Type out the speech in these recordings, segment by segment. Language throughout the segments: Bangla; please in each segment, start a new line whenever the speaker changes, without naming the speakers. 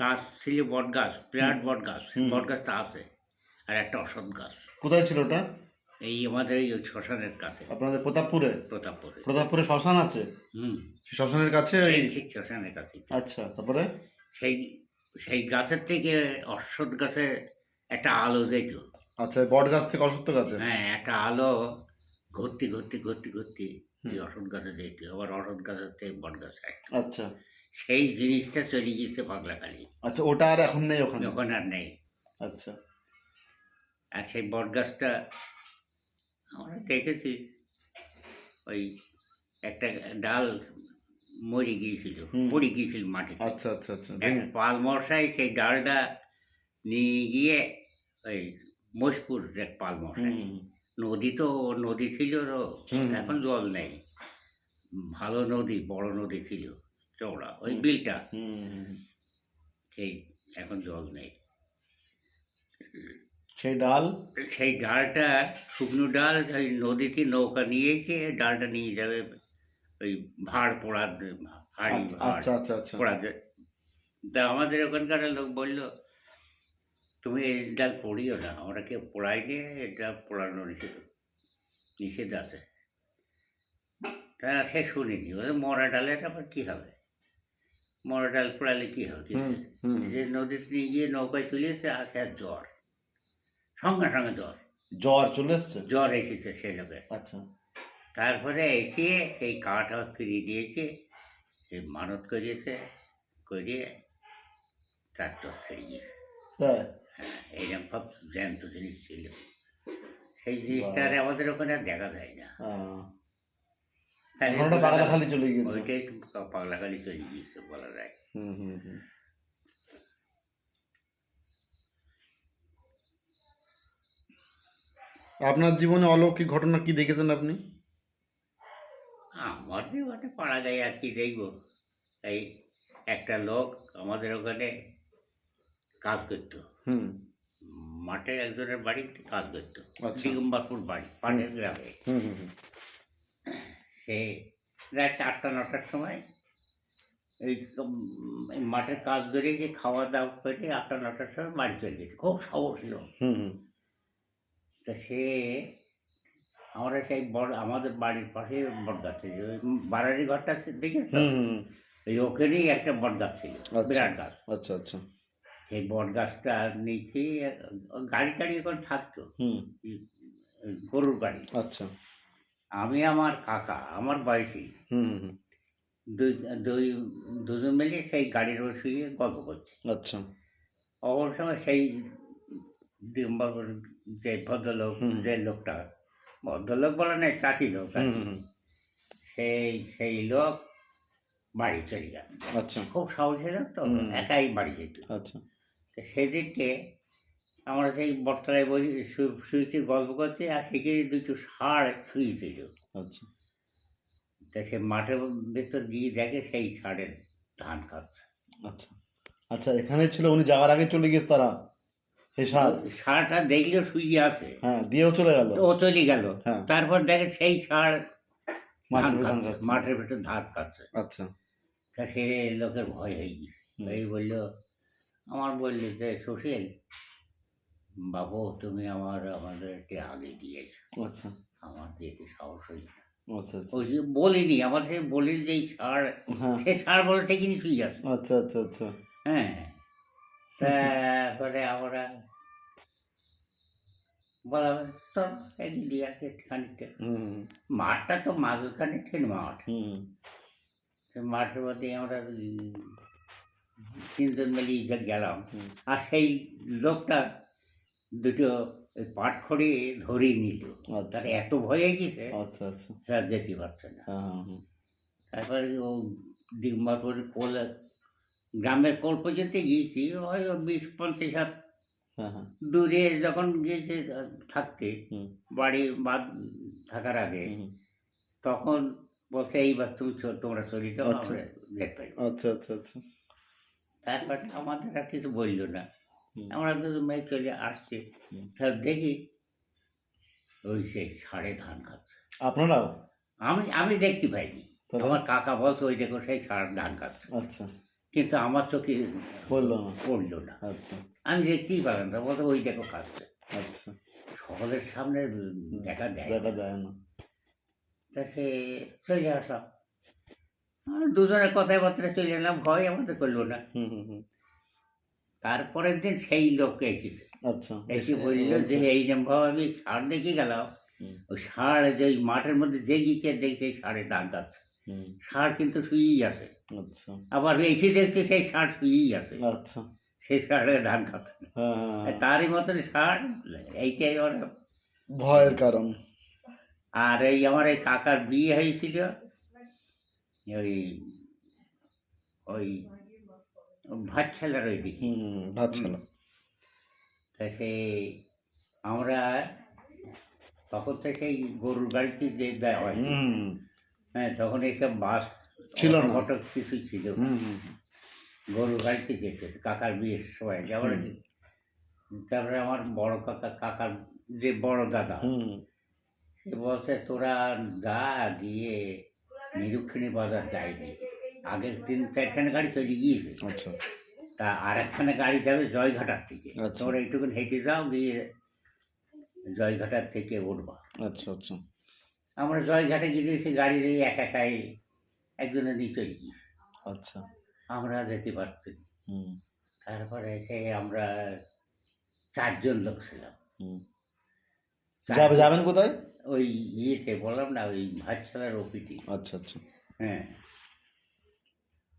গাছ ছিল বট গাছ বিরাট বট গাছ বট গাছটা আছে আর একটা অসৎ গাছ।
কোথায় ছিল ওটা?
এই আমাদের এই শ্মশানের কাছে।
আপনাদের প্রতাপপুরে?
প্রতাপপুরে।
প্রতাপপুরে শ্মশান আছে?
হুম।
শ্মশানের কাছে
শ্মশানের কাছে।
আচ্ছা তারপরে?
সেই সেই গাছের থেকে অশ্বত্থ গাছের একটা আলো যেত
আচ্ছা বট গাছ থেকে অসত্য গাছে?
হ্যাঁ একটা আলো ঘুরতে ঘুরতে ঘুরতে ঘুরতে অসৎ গাছে যেত আবার অসৎ গাছের থেকে বট গাছে
আচ্ছা।
সেই জিনিসটা চলে গিয়েছে পাগলাখালি।
আচ্ছা ওটা আর এখন নেই ওখানে?
ওখানে আর নেই।
আচ্ছা।
আর সেই বট গাছটা আমরা দেখেছি ওই একটা ডাল মরে গিয়েছিল। পড়ে গিয়েছিল মাটিতে।
আচ্ছা আচ্ছা আচ্ছা
পাল মশাই সেই ডালটা নিয়ে গিয়ে ওই মোশপুর এক পাল মশাই। নদী তো নদী ছিল। এখন জল নেই। ভালো নদী বড় নদী ছিল। চওড়া ওই বিলটা। সেই এখন জল নেই।
সেই ডাল?
সেই ডালটা শুকনো ডাল ওই নদীতে নৌকা নিয়ে এসে ডালটা নিয়ে যাবে ওই ভাড় পোড়ার হাড়ি
আচ্ছা আচ্ছা আচ্ছা
পোড়াতে তা আমাদের ওখানকার লোক বলল তুমি এই ডাল পড়িও না আমরা কেউ পোড়াই নিয়ে এটা পোড়ানো নিষেধ নিষেধ আছে। তা সে শুনিনি ওদের মরা ডালের আবার কী হবে? মরা ডাল পোড়ালে কী হবে? যে নদীতে নিয়ে গিয়ে নৌকায় তুলিয়েছে আসে আর জ্বর। সঙ্গে সঙ্গে জ্বর।
জ্বর চলে এসছে?
জ্বর এসেছে সেই লোকের।
আচ্ছা।
তারপরে এসে সেই আবার ফিরিয়ে দিয়েছে সেই মানত করিয়েছে করিয়ে তার জ্বর ছেড়ে গিয়েছে
তাই
হ্যাঁ এইরকম সব জ্যান্ত জিনিস ছিল। সেই জিনিসটা আর আমাদের ওখানে আর দেখা যায় না।
আহ,
খালি
এখন ওটা পাগলা খালি চলে গিয়েছে।
ওইটাই একটু পাগলাখালি চলে গিয়েছে বলা যায়।
হুম হুম হুম। আপনার জীবনে অলৌকিক ঘটনা কি দেখেছেন আপনি?
আমার জীবনে পাড়া গায়ে আর কি দেখব। এই একটা লোক আমাদের ওখানে কাজ করতো।
হুম।
মাঠে একজনের বাড়িতে কাজ করতো।
আচ্ছা।
দিগম্বরপুর বাড়ি পাশের গ্রামে। সে রাত আটটা নটার সময় এই মাঠের কাজ করে যে খাওয়া দাওয়া করে আটটা নটার সময় বাড়ি চলে যেত। খুব সাহস লোক। তা সে আমরা সেই বড় আমাদের বাড়ির পাশে বট গাছ ছিল বাড়ারি ঘরটা
হুম।
ওই ওখানেই একটা বটগাছ ছিল
আচ্ছা।
বিরাট গাছ।
আচ্ছা আচ্ছা।
সেই বট গাছটা নিচে গাড়ি টাড়ি এখন থাকতো।
হুম।
গরুর গাড়ি।
আচ্ছা।
আমি আমার কাকা আমার বয়সী। দুই দুই দুজন মিলে সেই গাড়ির ওপর শুয়ে গল্প করছে।
আচ্ছা।
অবশ্য সময় সেই দিগম্বর যে ভদ্রলোক যে লোকটা ভদ্রলোক বলে না চাষি লোক। সেই সেই লোক বাড়ি চলে গেল।
আচ্ছা।
খুব সাহসী লোক তো। একাই বাড়ি যেত।
আচ্ছা।
তো সেদিনকে আমরা সেই বটতলায় বসে শুয়েছি গল্প করছি আর সেখানে দুটো ষাঁড় শুয়েছিল।
আচ্ছা।
তা সে মাঠের ভেতর গিয়ে দেখে সেই ষাঁড়ের ধান খাচ্ছে
আচ্ছা। আচ্ছা এখানে ছিল উনি যাওয়ার আগে চলে গেছে তারা? সেই সার
ষাঁড়টা দেখলেও শুয়ে আছে।
হ্যাঁ দিয়েও চলে গেল?
ও চলে গেল।
হ্যাঁ।
তারপর দেখে সেই ষাঁড়।
মাঠের
ভেতর ধান খাচ্ছে
আচ্ছা।
তা সে লোকের ভয় হয়ে গেছে। এই বলল আমার বলল যে সুশীল বাবু তুমি আমার আমাদেরকে আগে দিয়েছ।
আচ্ছা।
আমার যেতে সাহস হই না
আচ্ছা আচ্ছা।
ওই যে বলিনি আমার সে বলি যে সার
হ্যাঁ।
সে সার বলে সে ঠিকই শুয়ে আছে।
আচ্ছা আচ্ছা আচ্ছা।
হ্যাঁ। তারপরে আমরা বলা চল একদিন দিয়ে আসে খানিকটা
হুম।
মাঠটা তো মাঝখানে ঠিক মাঠ।
হুম।
মাঠের মধ্যে আমরা তিনজন মিলিয়ে গেলাম। আর সেই লোকটা দুটো ওই পাট খড়ি ধরেই নিল।
আচ্ছা।
তার এত ভয় হয়ে গেছে
আচ্ছা আচ্ছা।
স্যার যেতে পারছে না।
হ্যাঁ হ্যাঁ
তারপরে ও দিগম্বরপুর কোল গ্রামের কোল পর্যন্ত গিয়েছি ওই বিশ পঞ্চাশ হাত
হ্যাঁ হ্যাঁ।
দূরে যখন গিয়েছে থাকতে বাড়ি বাদ থাকার আগে তখন বলছে এইবার তুমি তোমরা চলে যাও
আচ্ছা।
আমরা দেখতে
আচ্ছা আচ্ছা আচ্ছা।
তারপরে আমাদের আর কিছু বলল না। আমরা দুটো মেয়ে চলে আসছে। তার দেখি ওই সেই সাড়ে ধান খাচ্ছে
আপনারাও?
আমি আমি দেখতে পাইনি? আমার কাকা বলছে ওই দেখো সেই সাড়ে ধান খাচ্ছে
আচ্ছা।
কিন্তু আমার চোখে
বলল না।
পড়ল না।
আচ্ছা।
আমি দেখতেই পারলাম না। বলতো ওই দেখো খাচ্ছে
আচ্ছা।
সকলের সামনে দেখা দেয়
দেখা যায় না।
তা সে চলে আসলাম। দুজনের কথাবার্তা চলে এলাম ভয় আমাদের করল না।
হুম হুম হুম।
তারপরের দিন সেই লোক এসেছে।
আচ্ছা
এসে বলল যে এই ভাব আমি ষাঁড় দেখে গেলাম ওই ষাঁড় যে মাঠের মধ্যে যে গিয়েছে দেখছে সেই ষাঁড়ের দান কাটছে
হুম।
ষাঁড় কিন্তু শুয়েই আছে।
আচ্ছা।
আবার এসে দেখছে সেই ষাঁড় শুয়েই আছে।
আচ্ছা।
সেই ষাঁড়ের ধান খাচ্ছে।
হ্যাঁ হ্যাঁ, হ্যাঁ।
তারই মতন ষাঁড় এইটাই ওরা
ভয়ের কারণ।
আর এই আমার এই কাকার বিয়ে হয়েছিল ওই ওই ভাতশালার ওই দিকে
হুম,
তা সেই আমরা তখন তো সেই গরুর গাড়িতে যে দেওয়া হয় হ্যাঁ তখন এইসব বাস
ছিল না।
অটো কিছু ছিল গরুর গাড়িতে যেতে কাকার বিয়ের সময় যেমন তারপরে আমার বড় কাকা কাকার যে বড় দাদা
হুম।
সে বলছে তোরা যা গিয়ে নিরক্ষিণী বাজার যায়নি আগে তিন চারখানে গাড়ি চলে গিয়েছে।
আচ্ছা।
তা আর একখানে গাড়ি যাবে জয়ঘাটার থেকে।
আচ্ছা।
তোমরা একটুখানি হেঁটে যাও গিয়ে জয়ঘাটার থেকে উঠবা।
আচ্ছা আচ্ছা।
আমরা জয়ঘাটে গিয়ে সে গাড়ির এই এক একাই একজনের নিয়ে চলে গিয়েছি।
আচ্ছা।
আমরা যেতে।
হুম।
তারপরে সে আমরা চারজন লোক ছিলাম।
হুম। যাবেন কোথায়?
ওই ইয়েতে বললাম না ওই ভাতশালার ওপিটি।
আচ্ছা আচ্ছা।
হ্যাঁ।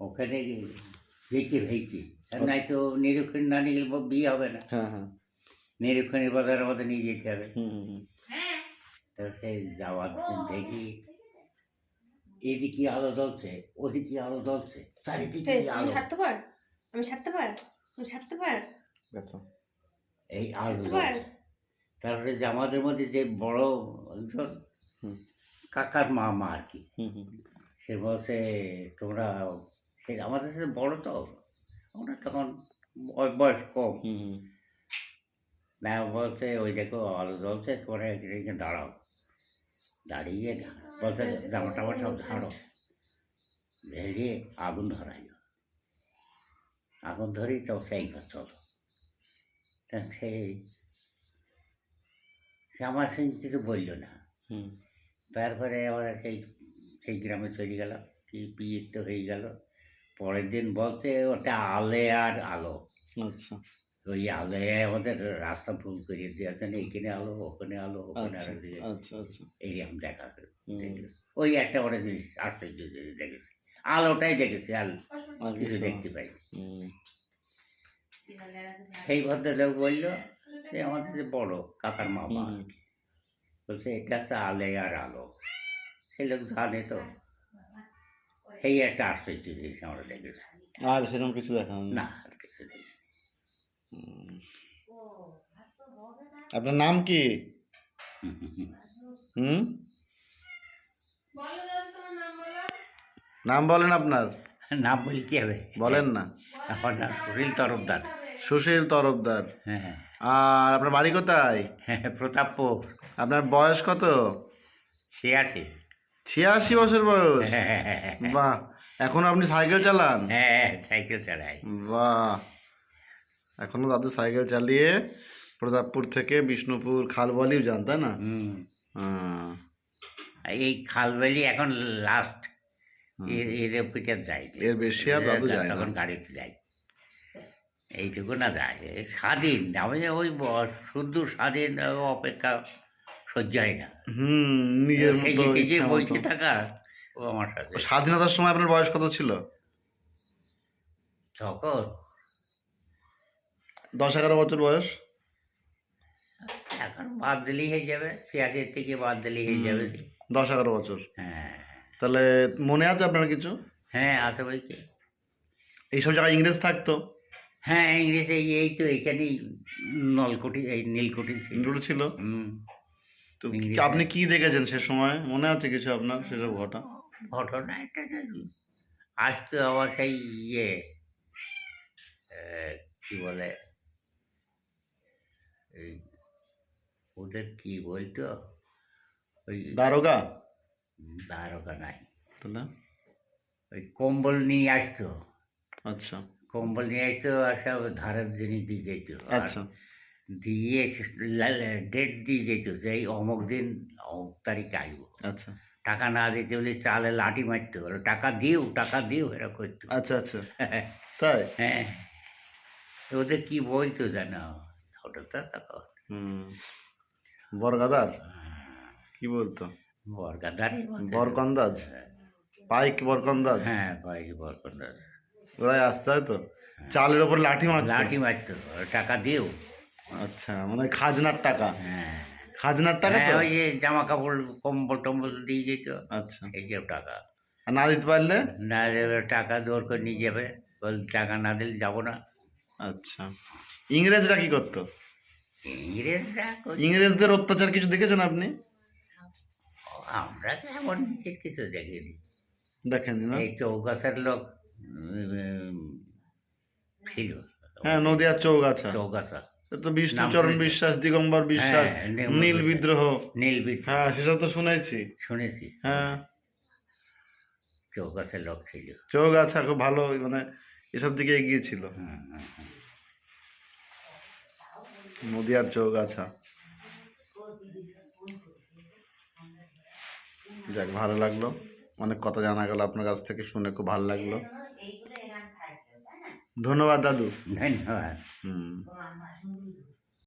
ওখানে যেতে হয়েছে আর নাই তো নিরক্ষণ না নিয়ে গেলে বিয়ে হবে না।
হ্যাঁ হ্যাঁ।
নিরক্ষণের বাজার আমাদের নিয়ে যেতে হবে।
হুম হুম হুম।
তো সেই যাওয়ার দেখি এদিকে আলো জ্বলছে ওদিকে আলো জ্বলছে চারিদিকে আলো।
ছাড়তে পার? আমি ছাড়তে পার? আমি ছাড়তে পার?
এই আলো তারপরে যে আমাদের মধ্যে যে বড় একজন। কাকার মামা আর কি সে বলছে তোমরা সে আমাদের সাথে বড় তো আমরা তখন বয়- বয়স কম। না বলছে ওই দেখো আলো জ্বলছে তোমরা এখানে দাঁড়াও। দাঁড়িয়ে বলছে জামা টামা সব ঝাড়ো। ধরিয়ে আগুন ধরাই আগুন ধরি তো সেই ঘর চলো। সেই সে আমার সঙ্গে কিছু বলল না।
হুম।
তারপরে আমরা সেই সেই গ্রামে চলে গেলাম। কি বিয়ে তো হয়ে গেল। পরের দিন বলছে ওটা আলে আর আলো।
আচ্ছা।
ওই আলোয় আমাদের রাস্তা ভুল করে দেওয়ার জন্য এখানে আলো ওখানে আলো ওখানে
আচ্ছা
আলো দিয়ে
আচ্ছা আচ্ছা।
এইরকম দেখা। ওই একটা বড় জিনিস আশ্চর্য জিনিস দেখেছি। আলোটাই দেখেছি আর কিছু দেখতে পাই সেই ভদ্রলোক বলল যে আমাদের যে বড় কাকার মামা বলছে এটা হচ্ছে আলে আর আলো। সে লোক জানে তো। সেই একটা আশ্চর্য জিনিস আমরা দেখেছি।
আর সেরকম কিছু দেখা
না আর কিছু দেখি
আপনার নাম কি? হুম? নাম বলেন আপনার।
নাম বলি কি হবে?
বলেন না।
আমার নাম সুনীল তরফদার।
সুশীল তরফদার।
হ্যাঁ
আর আপনার বাড়ি কোথায়?
হ্যাঁ প্রতাপপুর।
আপনার বয়স কত?
ছিয়াশি।
ছিয়াশি বছর বয়স। বাহ এখন আপনি সাইকেল চালান?
হ্যাঁ সাইকেল চালাই।
বাহ। এখনও দাদু সাইকেল চালিয়ে প্রতাপপুর থেকে বিষ্ণুপুর খালবলিও যান তাই না?
হুম।
হ্যাঁ।
এই খালবালি এখন লাস্ট এর এর পিঠে যাই
এর বেশি আর দাদু যায়
তখন গাড়িতে যাই এইটুকু না যায়। স্বাধীন। আমি যে ওই শুদ্ধ স্বাধীন অপেক্ষা সহ্য না।
হুম নিজের
সেই
মতো
যে
ইচ্ছা মতো।
বসে থাকা ও আমার সাথে।
স্বাধীনতার সময় আপনার বয়স কত ছিল?
তখন?
দশ এগারো বছর বয়স?
এখন বাদ দিলেই হয়ে যাবে ছিয়াশির থেকে বাদ দিলেই হয়ে যাবে।
দশ এগারো বছর।
হ্যাঁ।
তাহলে মনে আছে আপনার কিছু?
হ্যাঁ আছে বই কি?
এইসব জায়গায় ইংরেজ থাকতো?
হ্যাঁ ইংরেজি এই তো এইখানেই নলকুঠি এই নীলকুঠি ছিল।
ছিল?
হুম।
তো আপনি কি দেখেছেন সে সময়? মনে আছে কিছু আপনার সেসব ঘটা?
ঘটনা এটা আসতো আবার সেই ইয়ে কি বলে এই ওদের কি বলতো? ওই
দারোগা?
দ্বারকা নাই।
তাহলে?
ওই কম্বল নিয়ে আসতো।
আচ্ছা।
কম্বল নিয়ে আসতো আর সব ধারের জিনিস দিয়ে যেত।
আচ্ছা।
দিয়ে ডেট দিয়ে যেত যে এই অমুক দিন অমুক তারিখে আসব।
আচ্ছা।
টাকা না দিতে হলে চালে লাঠি মারতে বলে টাকা দিও টাকা দিও এরা করতো।
আচ্ছা আচ্ছা। তাই?
হ্যাঁ। তো ওদের কী বলতো জানো? ওটা তো তখন।
বরগাদার? কি বলতো?
বরগাদারি
বরকন্দাজ? পাইক বরকন্দাজ?
হ্যাঁ পাইছি বরকন্দার
ওরাই আসতে হয় তো? চালের ওপর লাঠি মারতো?
লাঠি মারতো টাকা দিও।
আচ্ছা মানে খাজনার টাকা।
হ্যাঁ।
খাজনার টাকা
হ্যাঁ ওই যে জামা কাপড় কম্বল টম্বল দিয়ে যেত।
আচ্ছা।
এই যে টাকা।
না দিতে পারলে?
না টাকা জোর করে নিয়ে যাবে। বল টাকা না দিলে যাব না।
আচ্ছা। ইংরেজরা কি করতো?
ইংরেজরা
ইংরেজদের অত্যাচার কিছু দেখেছেন আপনি?
আমরা তো এমন বিশেষ কিছু দেখিনি।
দেখেননি না?
এই চৌগাছার লোক ছিল।
হ্যাঁ নদিয়ার চৌগাছা।
চৌগাছা।
তো বিষ্ণুচরণ বিশ্বাস দিগম্বর বিশ্বাস
হ্যাঁ, দিগম্বর
নীল বিদ্রোহ।
নীলবিদ
হ্যাঁ সেসব তো শুনেছি।
শুনেছি।
হ্যাঁ।
চৌগাছার লোক ছিল।
চৌগাছা খুব ভালো মানে এসব দিকে এগিয়ে ছিল।
হুম, হুম, হুম।
নদিয়ার চৌগাছা। যাক ভালো লাগল। অনেক কথা জানা গেল আপনার কাছ থেকে শুনে খুব ভালো লাগল। ধন্যবাদ দাদু।
ধন্যবাদ।
হুম।